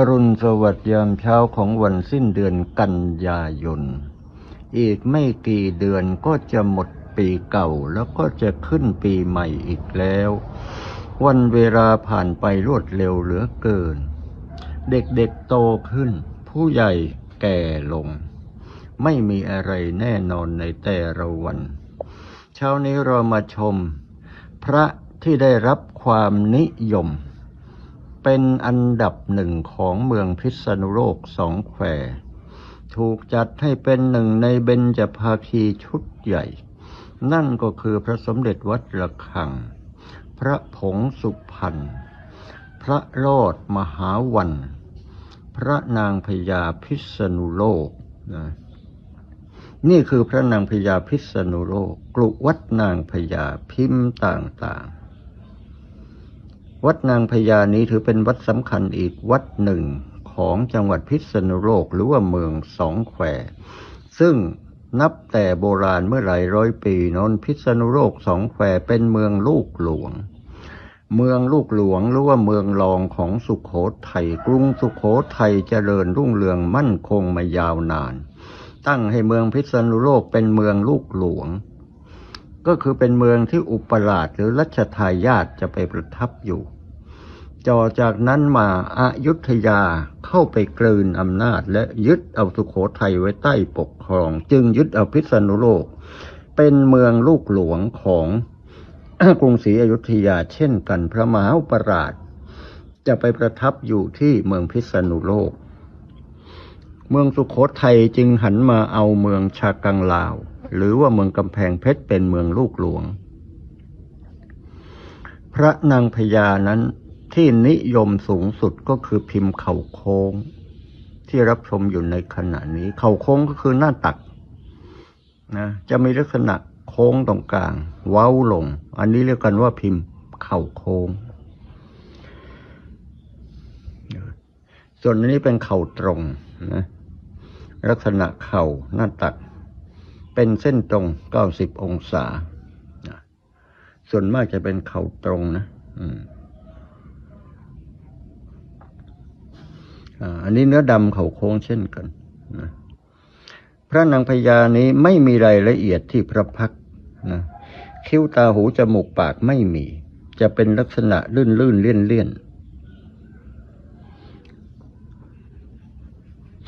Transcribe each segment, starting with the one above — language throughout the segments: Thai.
อรุณสวัสดิ์ยามเช้าของวันสิ้นเดือนกันยายน อีกไม่กี่เดือนก็จะหมดปีเก่าแล้วก็จะขึ้นปีใหม่อีกแล้ว วันเวลาผ่านไปรวดเร็วเหลือเกิน เด็กๆโตขึ้น ผู้ใหญ่แก่ลง ไม่มีอะไรแน่นอนในแต่ละวัน เช้านี้เรามาชม พระที่ได้รับความนิยม เป็นอันดับหนึ่งของเมืองพิษณุโลกสองแควถูกจัดให้เป็นหนึ่งในเบญจภาคีชุดใหญ่ นั่นก็คือพระสมเด็จวัดระฆัง พระผงสุพรรณพระโลดมหาวัน พระนางพญาพิษณุโลกนะนี่คือพระนางพญาพิษณุโลกกลุวัดนางพญาพิมพ์ต่างๆ วัดนางพญานี้ถือเป็นวัดสำคัญอีกวัดหนึ่งของจังหวัดพิษณุโลกหรือว่าเมืองสองแควซึ่งนับแต่โบราณเมื่อหลายร้อยปีนนพิษณุโลกสองแควเป็นเมืองลูกหลวง เมืองลูกหลวงหรือว่าเมืองรองของสุขโขทัยกรุงสุขโขทัยเจริญรุ่งเรืองมั่นคงมายาวนาน ตั้งให้เมืองพิษณุโลกเป็นเมืองลูกหลวง ก็คือเป็นเมืองที่อุปราชหรือรัชทายาทจะไปประทับอยู่จ่อจากนั้นมาอายุทยาเข้าไปกลืนอำนาจ และยึดเอาสุโขทัยไว้ใต้ปกครอง จึงยึดเอาพิษณุโลก เป็นเมืองลูกหลวงของกรุงศรีอยุธยาเช่นกันพระมหาอุปราช จะไปประทับอยู่ที่เมืองพิษณุโลก เมืองสุขโขทัยจึงหันมาเอาเมืองชากังลาว หรือว่าเมืองกำแพงเพชรเป็นเมืองลูกหลวง พระนางพญานั้นที่นิยมสูงสุดก็คือพิมพ์เข่าโค้ง ที่รับชมอยู่ในขณะนี้ เข่าโค้งก็คือหน้าตักนะจะมีลักษณะโค้งตรงกลาง เว้าลง อันนี้เรียกกันว่าพิมพ์เข่าโค้ง ส่วนอันนี้เป็นเข่าตรงนะลักษณะเข่าหน้าตัก เป็นเส้นตรง 90 องศา ส่วนมากจะเป็นเข่าตรงนะอันนี้เนื้อดำเข่าโค้งเช่นกันนะพระนางพญานี้ไม่มีรายละเอียดที่พระพักนะคิ้วตาหูจมูกปากไม่มี จะเป็นลักษณะลื่นลื่นเลี่ยนเลี่ยน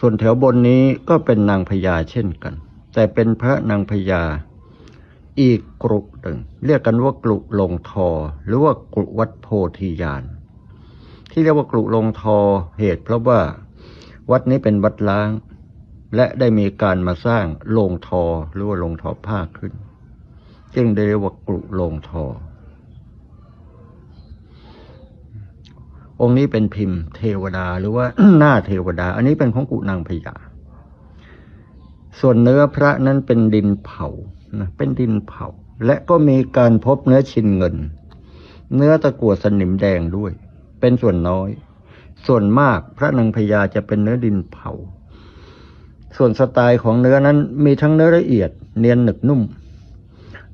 ส่วนแถวบนนี้ก็เป็นนางพญาเช่นกัน แต่เป็นพระนางพญา อีกกรุหนึ่ง เรียกกันว่ากลุลงทอ หรือว่ากลุวัดโพธิญาณที่เรียกว่ากลุลงทอเหตุเพราะว่าวัดนี้เป็นวัดล้าง และได้มีการมาสร้างโลงทอหรือว่าโลงทอผ้าขึ้น จึงได้เรียกว่ากลุโลงทอ องค์นี้เป็นพิมพ์เทวดาหรือว่าหน้าเทวดา อันนี้เป็นของกุนางพญา ส่วนเนื้อพระนั้นเป็นดินเผานะเป็นดินเผา และก็มีการพบเนื้อชินเงิน เนื้อตะกั่วสนิมแดงด้วย เป็นส่วนน้อย ส่วนมากพระนางพญาจะเป็นเนื้อดินเผา ส่วนสไตล์ของเนื้อนั้นมีทั้งเนื้อละเอียด เนียนหนึบนุ่ม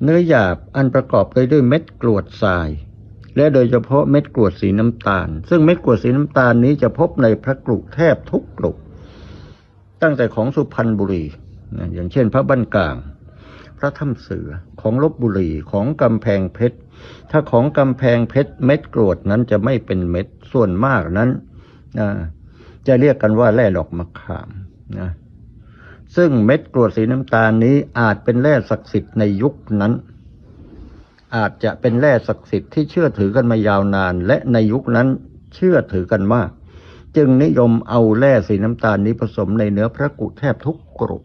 เนื้อหยาบอันประกอบไปด้วยเม็ดกรวดทราย และโดยเฉพาะเม็ดกรวดสีน้ำตาล ซึ่งเม็ดกรวดสีน้ำตาลนี้จะพบในพระกรุแทบทุกกรุตั้งแต่ของสุพรรณบุรี นะอย่างเช่น พระบ้านกลาง พระถ้ำเสือของลบบุรีของกำแพงเพชร ถ้าของกำแพงเพชรเม็ดกรวดนั้นจะไม่เป็นเม็ดส่วนมากนั้นนะจะเรียกกันว่าแร่ดอกมะขามนะซึ่งเม็ดกรวดสีน้ำตาลนี้อาจเป็นแร่ศักดิ์สิทธิ์ในยุคนั้น อาจจะเป็นแร่ศักดิ์สิทธิ์ที่เชื่อถือกันมายาวนาน และในยุคนั้นเชื่อถือกันมาก จึงนิยมเอาแร่สีน้ำตาลนี้ผสมในเนื้อพระกุแทบทุกกรุ